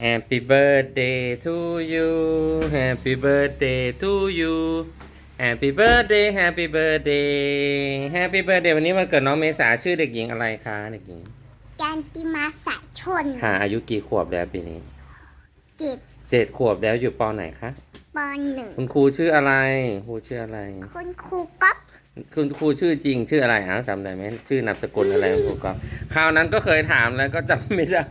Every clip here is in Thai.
Happy birthday to you Happy birthday to you Happy birthday Happy birthday Happy birthday วันนี้วันเกิดน้องเมษาชื่อเด็กหญิงอะไรคะเด็กหญิงการติมาสะชนค่ะ อายุกี่ขวบแล้วปีนี้เจ็ดเจ็ดขวบแล้วอยู่ปไหนคะปหนึ่งคุณครูชื่ออะไรครูชื่ออะไร คุณครูก๊อฟ คุณครูชื่อจริงชื่ออะไรอ้าวจำได้ไหมชื่อนามสกุลอะไรคุณครูก๊อฟคราวนั้นก็เคยถามแล้วก็จำไม่ได้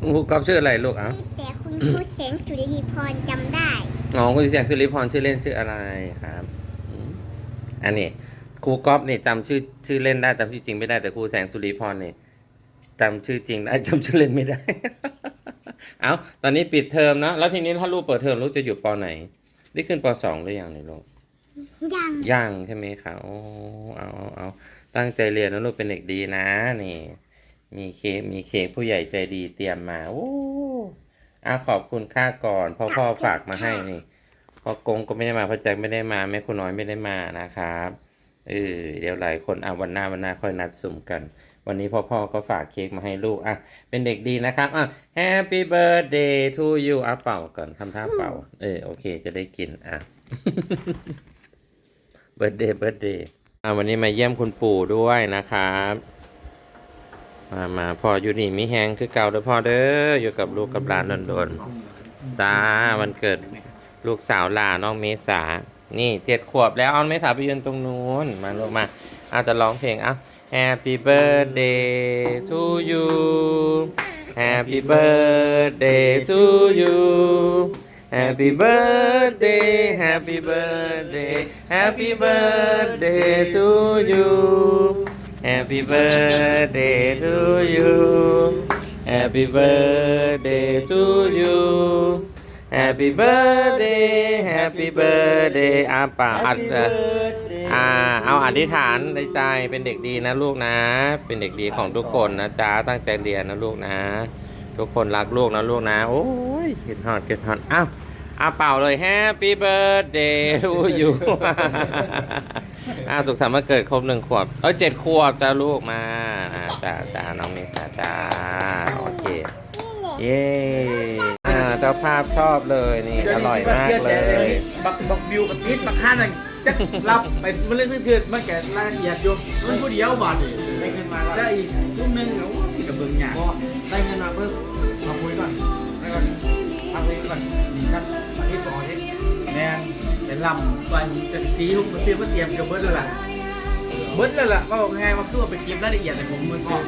คุณครูก๊อฟชื่ออะไรลูกเอ้านี่แต่คุณครูแสงสุริพรจำได้อ๋อคุณแสงสุริพรชื่อเล่นชื่ออะไรครับอืมอันนี้ครูก๊อฟนี่จำชื่อชื่อเล่นได้จำชื่อจริงไม่ได้แต่ครูแสงสุริพรนี่จำชื่อจริงได้จำชื่อเล่นไม่ได้ เอาตอนนี้ปิดเทอมเนอะแล้วทีนี้ถ้าลูกเปิดเทอมลูกจะอยู่ปไหน ได้ขึ้นปสองหรือยังเนี่ยลูก ยังยังใช่ไหมคะโอ้เอาเอาเอาตั้งใจเรียนนะลูกเป็นเด็กดีนะ นี่ มีเค้กมีเค้กผู้ใหญ่ใจดีเตรียมมาโอ้อาขอบคุณค่าก่อนพ่อพ่อฝากมาให้นี่พ่อกงก็ไม่ได้มาพ่อแจ็คไม่ได้มาแม่คุณน้อยไม่ได้มานะครับเออเดี๋ยวหลายคนอะวันหน้าวันหน้าค่อยนัดสุ่มกัน วันนี้พ่อพ่อก็ฝากเค้กมาให้ลูกอะเป็นเด็กดีนะครับอะ Happy birthday to you อะเป่าก่อนทำท่าเป่า เออโอเคจะได้กินอะ เบิร์ดเดย์เบิร์ดเดย์อ่าวันนี้มาเยี่ยมคุณปู่ด้วยนะครับ มามาพ่ออยู่นี่มีแฮงคือเก่าเด้อพ่อเด้ออยู่กับลูกกับหลานโดนๆตาวันเกิดลูกสาวหลานน้องเมษา นี่เจ็ดขวบแล้วเอาเมษาไปยืนตรงนู้นมาลูกมาเอาจะร้องเพลงอะ Happy birthday to you Happy birthday to you Happy birthday Happy birthday Happy birthday to you Happy birthday to you Happy birthday to you Happy birthday Happy birthday อาป่าอัดเอ่ออ่าเอาอธิษฐานในใจเป็นเด็กดีนะลูกนะ เป็นเด็กดีของทุกคนนะจ๊ะตั้งใจเรียนนะลูกนะ ทุกคนรักลูกนะลูกนะ โอ้ยเกิดฮอดเกิดฮอดอ้าว อาเป่าเลย Happy birthday to you อ้าวสุขสันต์วันเกิดครบหนึ่งขวบ เอ้ยเจ็ดขวบจ้าลูกมาอ่าจ้าจ้าน้องนี่จ้าจ้าโอเค เย้อ่าเจ้าภาพชอบเลยนี่ อร่อยมากเลย บักบักบิวกับพีทบักห้านั่นจะรับไปมันเล่นเพื่อนๆมันแก่รายละเอียดอยู่มันผู้เดียวบาทนี่ได้เงินมาได้อีกลูกนึงเนาะกับเบิ่งหยาได้เงินมาเพิ่มมาคุยก่อนแล้วก็ ทำเองก่อนครับอาทิตย์สองอาทิตย์แม่เป็นลำวันจะตีลูกมาเตรียมาเตรียมกับเบิร์ดแล้วล่ะเบิร์ดแล้วล่ะก็ง่ายมาสู้ไปเก็บรายละเอียดแต่ผมมือซื้อ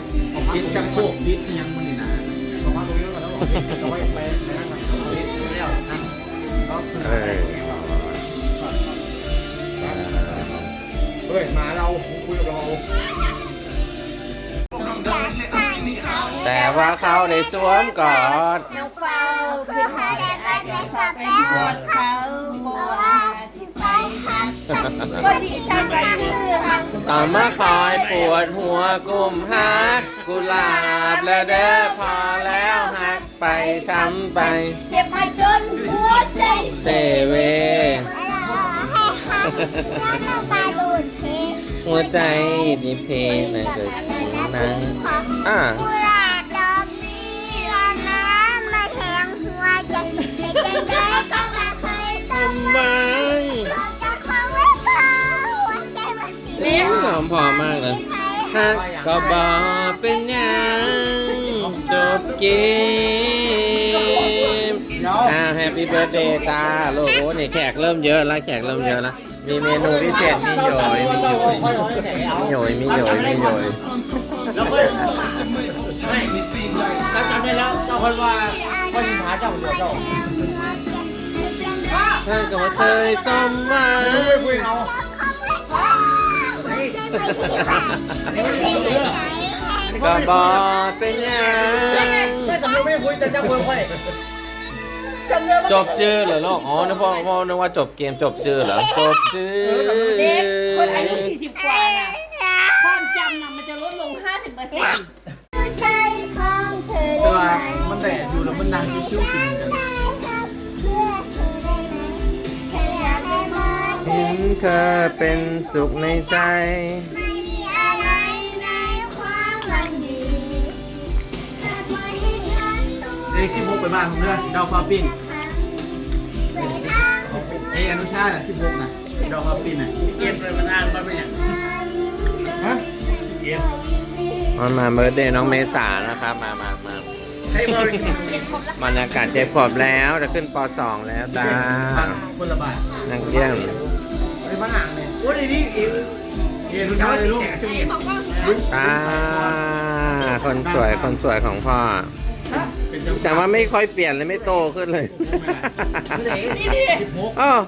คิดจังโคกคิดยังมันนี่นะประมาณตรงนี้ก่อนแล้วบอกเอาไปไปนั่งกันเอาไว้แล้วนะก็เออเฮ้ยมาเราคุยกับเรา แต่ว่าเขาได้สวมกอดน้องเฝ้าคือเขาได้ไปไปสอบแล้วเขาบอกว่าสิไปหักก็ดีฉันไปคือหักต่อมาคอยปวดหัวกลุ่มฮักกุหลาบและเด้อพอแล้วหักไปช้ำไป เจ็บมาจนหัวใจเซเวให้หักแล้วน้องปลาดูดเค้ก หัวใจมีเพลงในเกิดถึงนั้นอ่ากุหลาบดอกนี้เอาน้ำมาแทงหัวใจไม่จังได้ก็มาเคยสมหวังบอกเจ้าของไว้พอหัวใจมันสิเลี้ยงหอมพอมากเลยฮักก็บอกเป็นยังจบเกมอ่าแฮปปี้เบิร์ดเดย์จ้าลูกโอ้นี่แขกเริ่มเยอะแล้วแขกเริ่มเยอะแล้ว มีเมนูพิเศษมีโยอยมีโยอยมีโยอยมีโยยมีโยยแล้วก็ไม่ถ้าจำได้แล้วเจ้าคนว่าคนหาเจ้าเดียวเจ้าท่านก็เคยสมหวังไม่คุยเอาก็บอกเป็นยังไม่แต่ไม่คุยแต่เจ้าคนคุยฉันเลือก จบชื่อเหรอลูกอ๋อนึกว่าพ่อนึกว่าจบเกมจบชื่อเหรอจบชื่อเด็กคนอายุ40กว่าน่ะความจำน่ะมันจะลดลง 50%เปอร์เซ็นต์ใจของเธอแต่ว่ามันแต่อยู่แล้วมันนางชิวๆกินกันเพื่อเธอได้ไหมแค่อยากให้มองเห็นเธอเป็นสุขในใจ เด็กที่พกไปบ้านผมด้วยดาวฟ้าปิ้งเออนุชาที่พกนะดาวฟ้าปิ้งน่ะเก็บเลยมันอ่านมาเป็นอย่างฮะเก็บมามาเบิร์ดเดย์น้องเมษานะครับ มามามาให้บริการบรรยากาศเจ็บขวบแล้วจะขึ้นป .2 แล้วจ้าคนละบาทนักเรียนไปบ้านอ่างเลยโอ้ยนี่เอเอนุชาเลยลูกตาคนสวยคนสวยของพ่อเป็นเจ้า แต่ว่าไม่ค่อยเปลี่ยนเลยไม่โตขึ้นเลยที่พกเออ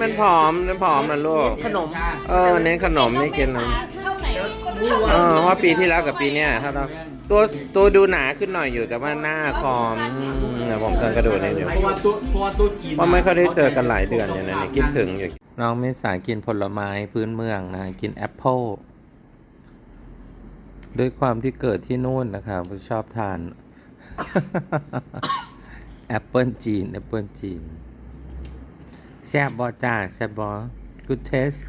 มันผอมมันผอมนะลูกขนม เออเน้นขนมไม่กินนมเท่าไหนก็เท่าเออเพราะว่าปีที่แล้วกับปีเนี้ยถ้าเราตัวตัวดูหนาขึ้นหน่อยอยู่แต่ว่าหน้าคอมอืมเดี๋ยวผมเติมกระดูกนี่อยู่เพราะว่าตัวเพราะว่าตัวกินเพราะไม่ค่อยได้เจอกันหลายเดือนอย่างนี้นคิดถึงอยู่น้องเมษากินผลไม้พื้นเมืองนะกินแอปเปิลด้วยความที่เกิดที่นู่นนะครับชอบทาน แอปเปิลจีน แอปเปิลจีน แซบบอจ้า แซบบอ good taste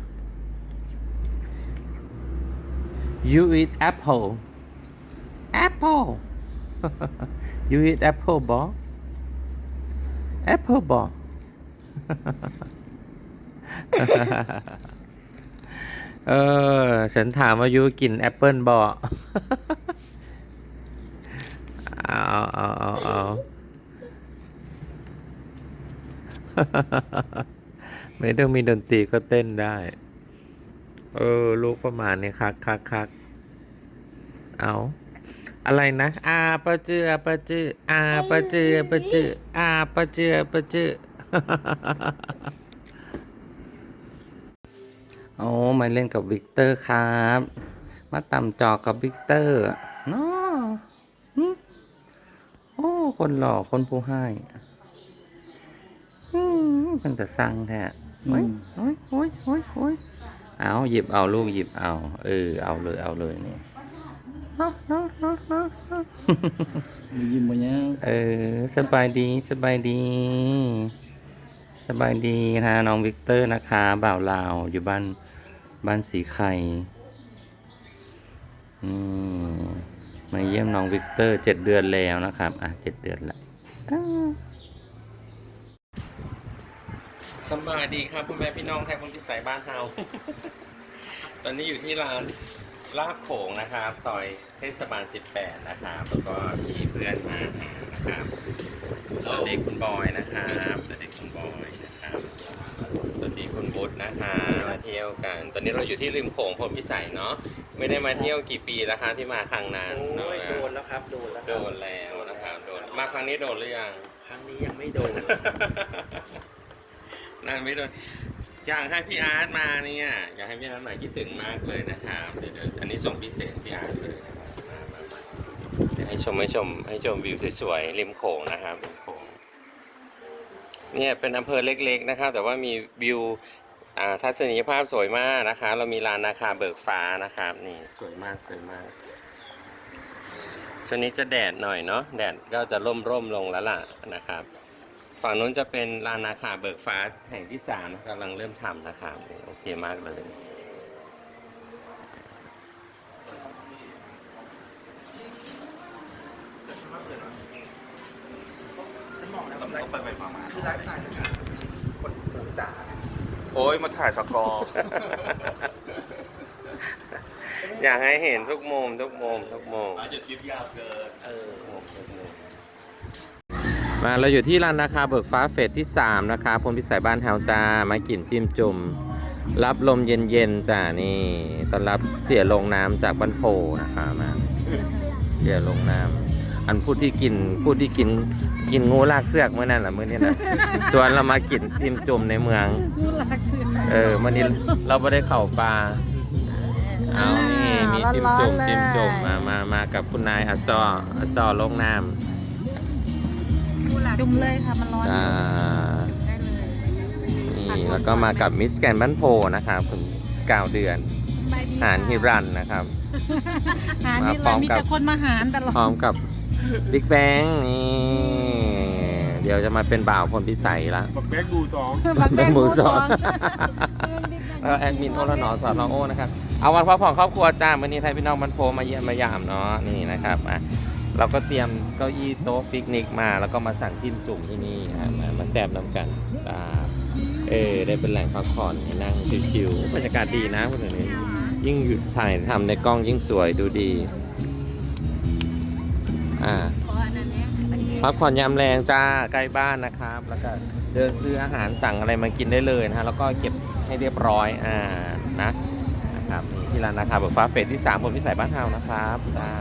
you eat apple apple you eat apple บอ apple บอ เออ ฉันถามว่ายูกินแอปเปิลบอ เอาเอาเอาเอา ไม่ต้องมีดนตรีก็เต้นได้ เออ ลูกประมาณนี้คักคักคักเอาอะไรนะ อาปะเจือปะจืออาปะเจือปะจืออาปะเจือปะจือโอ้มาเล่นกับวิกเตอร์ครับ มาต่ำจอกับวิกเตอร์เนาะโอ้ คนหล่อคนผู้ให้ มเป็นแต่สั่งแท้โอ้ยโอ้ยโอ้ยโอ้ยโอ้ยเอาหยิบเอาลูกหยิบเอา เออ เอาเลยเอาเลยนี่ยิ้มมาเนี้ยเออสบายดีสบายดี สบายดีนะน้องวิกเตอร์นะคะบ่าวลาวอยู่บ้านบ้านสีไข่อืมมาเยี่ยมน้องวิกเตอร์เจ็ดเดือนแล้วนะครับ อะเจ็ดเดือนละ สบายดีครับคุณแม่พี่น้องแทนคนพิสัยบ้านเฮา ตอนนี้อยู่ที่ร้านลาบโขงนะครับ ซอยเทศบาล 18 นะครับแล้วก็มีเพื่อนมาหานะครับสวัสดีคุณบอยนะครับสวัสดีคุณบอยนะครับสวัสดีคุณบุ๊ทนะคะมาเที่ยวกัน ตอนนี้เราอยู่ที่ริมโขงพรหมพิสัยเนาะไม่ได้มาเที่ยวกี่ปีแล้วคะที่มาครั้งนั้นโอ้ยโดนแล้วครับโดนแล้วคโดรับนแล้วนะครับโดนมาครั้งนี้โดนหรือยังครั้งนี้ยังไม่โดน นานไม่โดนอยากให้พี่อาร์ตมาเนี่ยอยากให้พี่อาร์ตมาคิดถึงมากเลยนะครับเดี๋ยวอันนี้ส่งพิเศษพี่อาร์ตเลยนะครับมามามาเดี๋ยวให้ชมให้ชมให้ชมวิวสวยๆริมโขงนะครับริมโขงเนี่ยเป็นอำเภอเล็กๆนะครับ แต่ว่ามีวิวอ่าทัศนียภาพสวยมากนะคะ เรามีลานนาคาเบิกฟ้านะครับนี่สวยมากสวยมากช่วงนี้จะแดดหน่อยเนาะแดดก็จะร่มร่มๆลงแล้วล่ะนะครับ ฝั่งนู้นจะเป็นลานนาคาเบิกฟ้าแห่งที่สามกำลังเริ่มทำนะครับนี่โอเคมากเลยโอ้ยมาถ่ายสกอร์อยากให้เห็นทุกมุมทุกมุมทุกมุมจะคลิปยาวเกินเออมาเราอยู่ที่ร้านนาคาเบิกฟ้าเฟสที่ 3 นะคะพลพิสัยบ้านเฮาจ้ามากินจิ้มจุ่มรับลมเย็นๆจ้านี่ต้อนรับเสียลงน้ำจากบ้านโพนะคะมาเสียลงน้ำอันผู้ที่กินผู้ที่กินกินงูลากเสือกเมื่อนั้นแหละเมื่อนี้นะชวนเรามากินจิ้มจุ่มในเมืองเออวันนี้เราไม่ได้เข่าปลาเอานี่มีจิ้มจุ่มจิ้มจุ่มมามามากับคุณนายอัซซออัซซอลงน้ำ จุ่มเลยค่ะ มันร้อนอ่าได้เลย นี่แล้วก็มากับมิสแกนบ้านโพนะครับคุณเก้าเดือนสบายดีหานฮิรันนะครับ หารนี่มาพร้เลอยมมีกับ แต่คนมาหารตลอพร้อดมกับบิ๊กแบงนี่ เดี๋ยวจะมาเป็นบ่าวพลพิสัยละ บักแบกดูสองบักเป็นหมูสองแแล้วแอดมินโอละหนอสอนน้องโอนะครับ เอาวันพ่อผ่องครอบครัวจ้าวันนี้ไทยพี่น้องบันโพมาเยี่ยมมายามเนาะนี่นะครับอะเราก็เตรียม ก้าอี้โต๊ะปิกนิกมา แล้วก็มาสั่งจิ้มจุ่มที่นี่ฮะมามาแซบน้ำกันอ่าเออได้เป็นแหล่งพักผ่อนให้นั่งชิวๆบรรยากาศดีนะพวกนี้ยิ่งอยู่ถ่ายทำในกล้องยิ่งสวยดูดี อ่าขออันนั้นเนี่ยอันนี้พักผ่อนยามแรงจ้าใกล้บ้านนะครับ แล้วก็เดินซื้ออาหารสั่งอะไรมากินได้เลยนะฮะแล้วก็เก็บให้เรียบร้อยอ่านะนะครับนี่ที่ร้านนะครับแบบฟ้าเฟสที่3ผมพิสัยบ้านเฮานะครับจ้า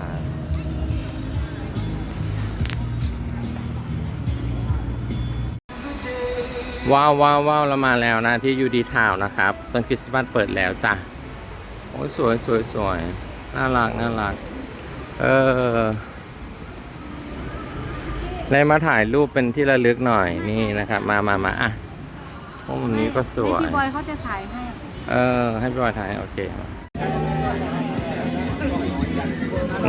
ว้าวว้าวว้าวเรามาแล้วนะที่ยูดีทาวนะครับต้นคริสต์มาสเปิดแล้วจ้ะโอ้ยสวยสวยสวยน่ารักน่ารัก เออได้มาถ่ายรูปเป็นที่ระลึกหน่อยนี่นะครับ มามามาอะพวกนี้ก็สวย พี่บอยเขาจะถ่ายให้ เออ ให้พี่บอยถ่าย โอเค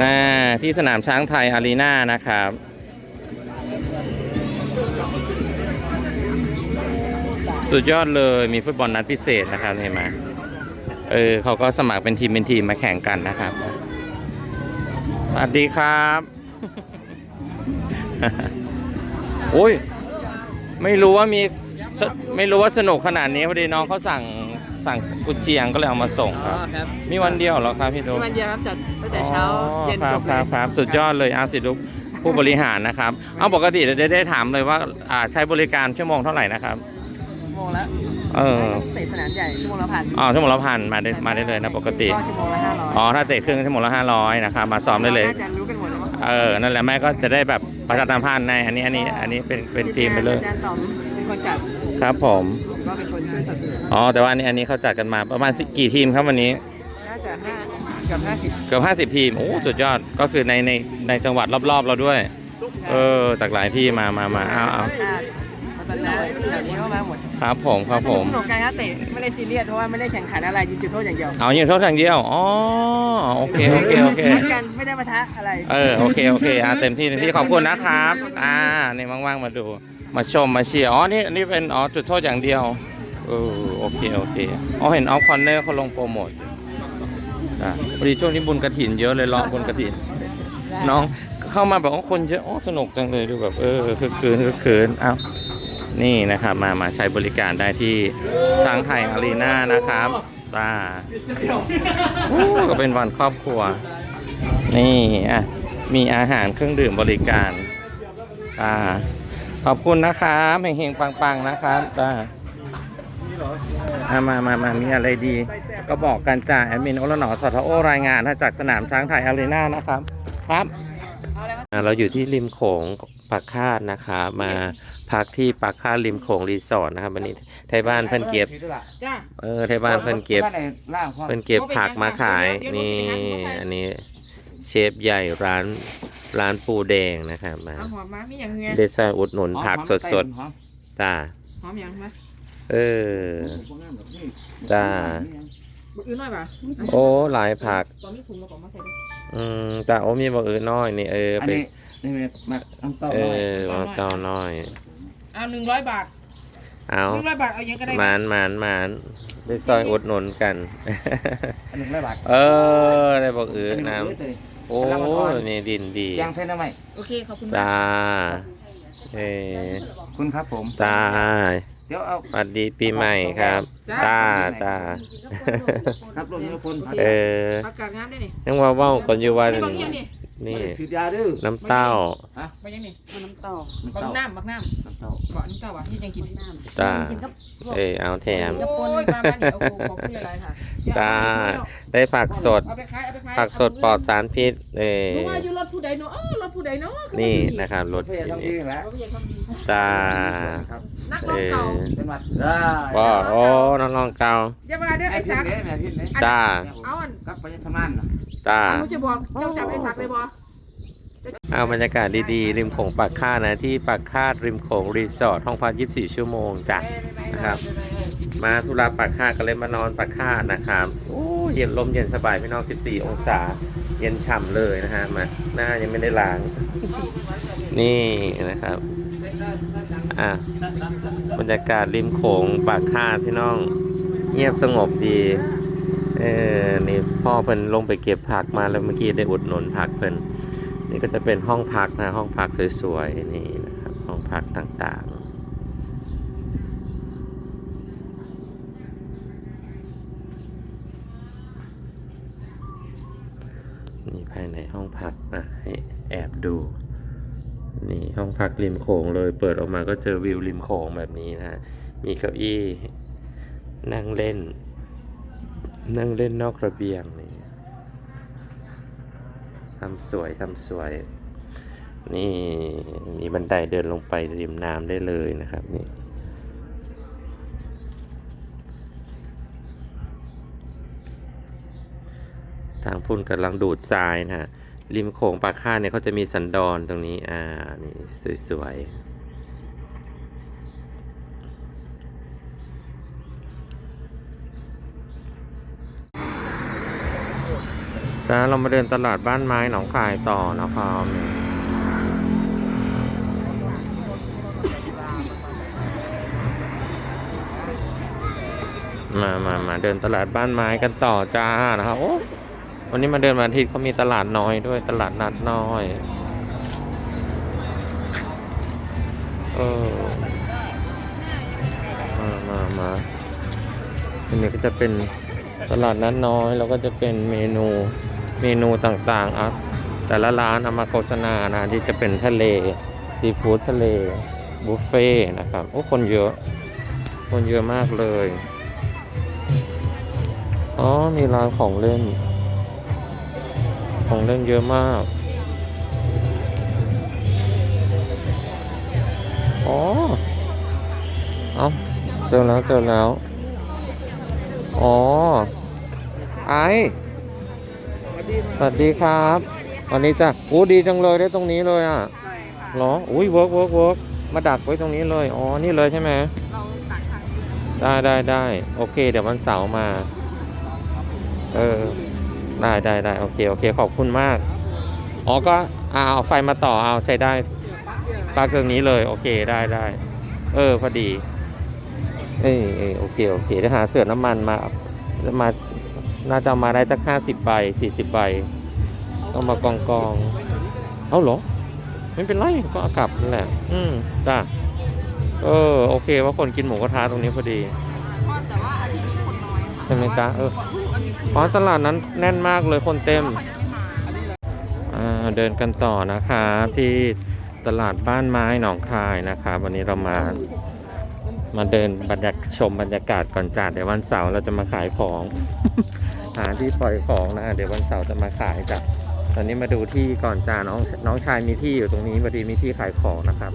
น่าที่สนามช้างไทยอารีนานะครับ สุดยอดเลยมีฟุตบอลนัดพิเศษนะครับเห็นไหมเออเขาก็สมัครเป็นทีมเป็นทีมมาแข่งกันนะครับ สวัสดีครับ โอ้ย ไม่รู้ว่ามีสไม่รู้ว่าสนุกขนาดนี้พอดีน้องเขาสั่งสั่งกุนเชียงก็เลยเอามาส่งครับครับ มีวันเดียวเหรอครับพี่ตุ๊กวันเดียวครับจัดตั้งแต่เช้าอ๋อเย็นครัจบบคเลรัยบครับสุดยอดเลยอาสิลุกผู้บริหารนะครับ เอาปกติได้ได้ถามเลยว่าอ่าใช้บริการชั่วโมงเท่าไหร่นะครับชั่ว โมงละเออเตะสนามใหญ่ชั่วโมงละพันอ๋อชั่วโมงละพันมาได้มาได้เลยนะปกติก็ชั่วโมงละห้าร้อยอ๋อถ้าเตะเครื่องชั่วโมงละห้าร้อยนะครับมาซ้อมได้เลยน่าจะรู้กันหมดแล้วมั้งเออนั่นแหละแม่ก็จะได้แบบประชาสัมพันธ์ในอันนี้อันนี้อันนี้เป็นเป็นทีมไปเลยอาจารย์ต๋อมเป็นคนจัดครับผมผมก็เป็นคนช่วยสนับสนุนอ๋อแต่ว่าอันนี้อันนี้เขาจัดกันมาประมาณสิกี่ทีมครับวันนี้น่าจะห้าเกือบห้าสิบเกือบห้าสิบทีมโอ้สุดยอดก็คือในในในจังหวัดรอบๆเราด้วย เออจากหลายที่มามามาเอาเอา ตอนนั้นที่แถวนี้เข้ามาหมดครับผมครับผม สนุกกันครับเตะไม่ได้ซีเรียสเพราะว่าไม่ได้แข่งขันอะไรยิงจุดโทษอย่างเดียวเอายิงโทษทางเดียวอ๋อโอเคโอเคโอเควัดกันไม่ได้มาทะอะไร เออโอเคโอเคอะเต็มที่เต็มที่ขอบคุณนะครับอ่านี่ว่างๆมาดูมาชมมาเชียร์อ๋อนี่อันนี้เป็นอ๋อจุดโทษอย่างเดียวเออโอเคโอเคอ๋อเห็นออฟคอนเนอร์เขาลงโปรโมทอยู่อะพอดีช่วงนี้บุญกระถินเยอะเลยรอบุญกระถินน้องเข้ามาแบบว่าคนเยอะอ๋อสนุกจังเลยดูแบบเออคือคืนคือคืนอ้าว นี่นะครับมามาใช้บริการได้ที่ช้างไทยอารีนานะครับตาโอ้ก็เป็นวันครอบครัว นี่อะมีอาหารเครื่องดื่มบริการตาขอบคุณนะครับเฮงๆปังๆนะครับตาอะมามามามีอะไรดี ก็บอกกันจ้าแอดมินโอละหนอสทโอรายงานนะจากสนามช้างไทยอารีนานะครับ ครับอ่าเราอยู่ที่ริมโขงปากคาดนะครับมา พักที่ปากคาดริมโขงรีสอร์ทนะครับวันนี้ไทยบ้านเพิ่นเก็บจ้าเออไทยบ้านเพิ่นเก็บล่างพ่อเพิ่นเก็บผักมาขายนี่อันนี้เชฟใหญ่ร้านร้านปูแดงนะครับมาเอาหอมมามีอย่างเงี้ยเดซาอุดหนุนผักสดๆจ้าหอมอย่างมาเออจ้าบุกอื่นหน่อยป่ะโอ้หลายผักตอนนี้ถุงเราก็มาใส่ด้วยอืมจ้าโอ้มีบอกเออน้อยนี่เอออันไปนี้นี่เป็นมักน้ำเต้าเอน้อยอมาเก้าน้อย เอาหนึ่งร้อยบาทเอาหนึ่งร้อยบาทเอาเยอะก็ได้หมานหมานหมานได้ซอยอุดหนุนกัน อันหนึ่งร้อยบาทเออได้บอกเอออันหน้งร้อยเลยำโอ้นี่ดินดียางใช้น้ำไหมโอเคขอบคุณจ้าเออคุณครับผมจ้าเดี๋ยวเอาสวัสดีปีใหม่ครับ จ้าจ้า ครับรวมเนื้อคนพักเอออากาศงามได้นี่ยังว่าเว่าก่อนอยู่ว่านี่บางอย่างนี่นี่ฉีดยาดื้อน้ำเต้าบางอย่างนี่น้ำต่อบางน้ำบางน้น้ำเต้าำก่อนน้ำเต้าว่ะที่ยังกินจ้า กินกับเออเอาแถม โอ้ยมาบ้านนี่โอ้โหของพี่อะไรค่ะจ้า ได้ผักสด เอาไปขายเอาไปขายผักสดปลอดสารพิษ เออรู้ว่าอยู่รถผู้ใดเนาะเออรถผู้ใดเนาะนี่นะครับรถเพื่อนทำดีแล้วเราไม่อยากทำดีจ้า ครับ นักเอร้องอเก่าเป็นวัดได้ว่าโอ้น้องๆเก่าอย่ามาเด้อไอ้ไอ้พิสันกเด้แม่พินเด้จ้าเอาอันกลับไปทำงานนะจ้าหนูจะบอกเจ้าจับไอ้สักเลยบ่เอาบรรยากาศดีๆ ริมโขงปากคาดนะที่ปากคาดริมโขงรีสอร์ทห้องพัก 24 ชั่วโมงจ้ะนะครับ มาธุระปากคาดก็เลยมานอนปากคาดนะครับโอ้เย็นลมเย็นสบายพี่น้อง 14 องศา เย็นฉ่ำเลยนะฮะมาหน้ายังไม่ได้ล้าง นี่นะครับ อะบรรยากาศริมโขงปากคาพี่น้อง เงียบสงบดี เออนี่พ่อเพิ่นลงไปเก็บผักมาแล้วเมื่อกี้ได้อุดหนุนผักเพิ่นนี่ก็จะเป็นห้องพักนะห้องพักสวยๆนี่นะครับห้องพักต่างๆนี่ภายในห้องพักนะให้แอบดู นี่ห้องพักริมโขงเลย เปิดออกมาก็เจอวิวริมโขงแบบนี้นะ มีเก้าอี้ นั่งเล่น นั่งเล่นนอกระเบียงนี่ทำสวยทำสวย นี่มีบันไดเดินลงไปริมน้ำได้เลยนะครับนี่ทางพุ่นกำลังดูดทรายนะฮะ ริมโขงปากข้าเนี่ยเขาจะมีสันดอนตรงนี้ อ่า นี่สวยๆจ้าเรามาเดินตลาดบ้านไม้หนองคายต่อนะครับมามามาเดินตลาดบ้านไม้กันต่อจ้านะครับโอ้ วันนี้มาเดินวันอาทิตย์เขามีตลาดน้อยด้วยตลาดนัดน้อยเออมามามาอันนี้ก็จะเป็นตลาดนัดน้อย แล้วก็จะเป็นเมนูเมนูต่างๆอะแต่ละร้านเอามาโฆษณานะที่จะเป็นทะเลซีฟู้ดทะเลบุฟเฟ่ต์นะครับโอ้คนเยอะ คนเยอะมากเลย อ๋อ มีร้านของเล่น ของเล่นเยอะมาก อ๋อ เอาเจอแล้วเจอแล้ว อ๋อ ไอสวัสดีครับ วันนี้จ้ะโอ้ดีจังเลยได้ตรงนี้เลยอะเหรอ อุ้ยเวิร์กเวิร์กเวิร์กมาดักไว้ตรงนี้เลย อ๋อ นี่เลยใช่ไหมเราตักทางนี้ได้ได้ได้ โอเค เดี๋ยววันเสาร์มา เออ ได้ได้ได้โอเคโอเคขอบคุณมาก อ๋อก็เอาไฟมาต่อเอาใช้ได้ปลั๊กตรงนี้เลยโอเคได้ได้เออพอดี เอ้ยเอ้ยโอเคโอเคเดี๋ยวหาเสือน้ำมันมามาน่าจะมาได้สักห้าสิบใบสี่สิบใบต้องมากองกองเอาเหรอไม่เป็นไรก็อากลับนั่นแหละ อืมจ้าเออ โอเค ว่าคนกินหมูกระทะตรงนี้พอดีแต่ว่าอาทิตย์ ช่ไหมจ๊ะเอออ๋อตลาดนั้นแน่นมากเลยคนเต็มเดินกันต่อนะคะที่ตลาดบ้านไม้หนองคายนะคะวันนี้เรามา มาเดินบรรยากชมบรรยากาศก่อนจัดเดี๋ยววันเสาร์เราจะมาขายของ หาที่ปล่อยของนะเดี๋ยววันเสาร์จะมาขายจ้ะตอนนี้มาดูที่ก่อนจ้าน้องน้องชายมีที่อยู่ตรงนี้พอดีมีที่ขายของนะครับ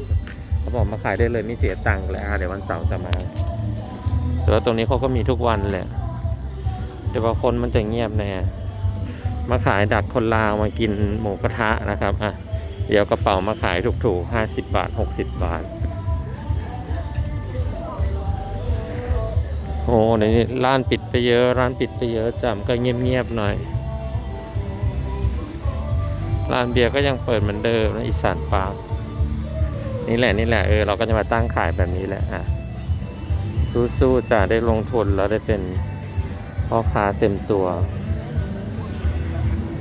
เขาบอกมาขายได้เลยไม่เสียตังค์เลยอะเดี๋ยววันเสาร์จะมาแต่ว่าตรงนี้เขาก็มีทุกวันแหละ ดี๋ยวคนมันจะเงียบแน่มาขายดักคนลาวมากินหมูกระทะนะครับอะเดี๋ยวกระเป๋ามาขายถูกๆห้าสิบบาทหกสิบบาท โอ้เดี๋ยวนี้ร้านปิดไปเยอะ ร้านปิดไปเยอะจำก็เงียบๆหน่อย ร้านเบียร์ก็ยังเปิดเหมือนเดิมนะอีสานปาร์คนี่แหละนี่แหละเออเราก็จะมาตั้งขายแบบนี้แหละอะสู้ๆจะได้ลงทุนแล้วได้เป็น พ่อค้าเต็มตัว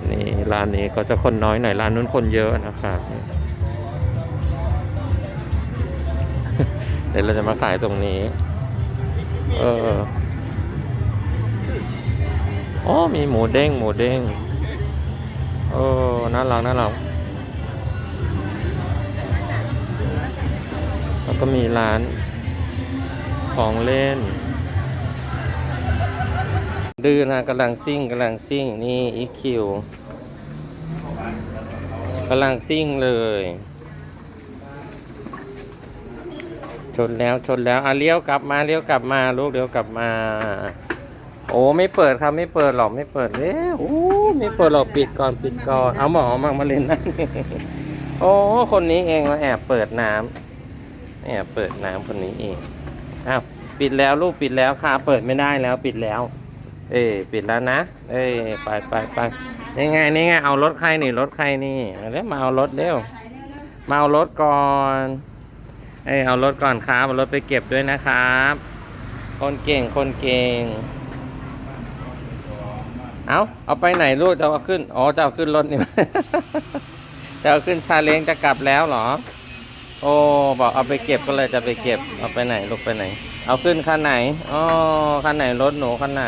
นี่ร้านนี้ก็จะคนน้อยหน่อยร้านนู้นคนเยอะนะครับเดี๋ยวเราจะมาขายตรงนี้ เอออ๋อมีหมูเด้ง หมูเด้งเออน่ารักน่ารักแล้วก็มีร้านของเล่น ดื้อนะกำลังซิ่งกำลังซิ่งนี่อีคิวกำลังซิ่งเลย ชนแล้วชนแล้วอะเลี้ยวกลับมาเลี้ยวกลับมาลูกเลี้ยวกลับมา โอ้ไม่เปิดครับไม่เปิดหรอกไม่เปิดเอ้โอ้ไม่เปิดหรอกปิดก่อนปิดก่อนเอาหมอมามาเล่นนั่นโอ้คนนี้เองมาแอบเปิดน้ำแอบเปิดน้ำคนนี้เองอ้าวปิดแล้วลูกปิดแล้วค่ะเปิดไม่ได้แล้วปิดแล้ว เอ้ปิดแล้วนะ เอ้ไปไปไปนี่ไงนี่ไงเอารถใครนี่รถใครนี่มาเร็วมาเอารถเร็วมาเอารถก่อนเอ้เอารถก่อนครับเอารถไปเก็บด้วยนะครับ คนเก่งคนเก่ง เอาเอาไปไหนลูกจะเอาขึ้นอ๋อจะเอาขึ้นรถนี่จะเอาขึ้นชาเลงจะกลับแล้วเหรอ โอ้บอกเอาไปเก็บก็เลยจะไปเก็บเอาไปไหนลูกไปไหน เอาขึ้นคันไหนอ๋อคันไหนรถหนูคันไหน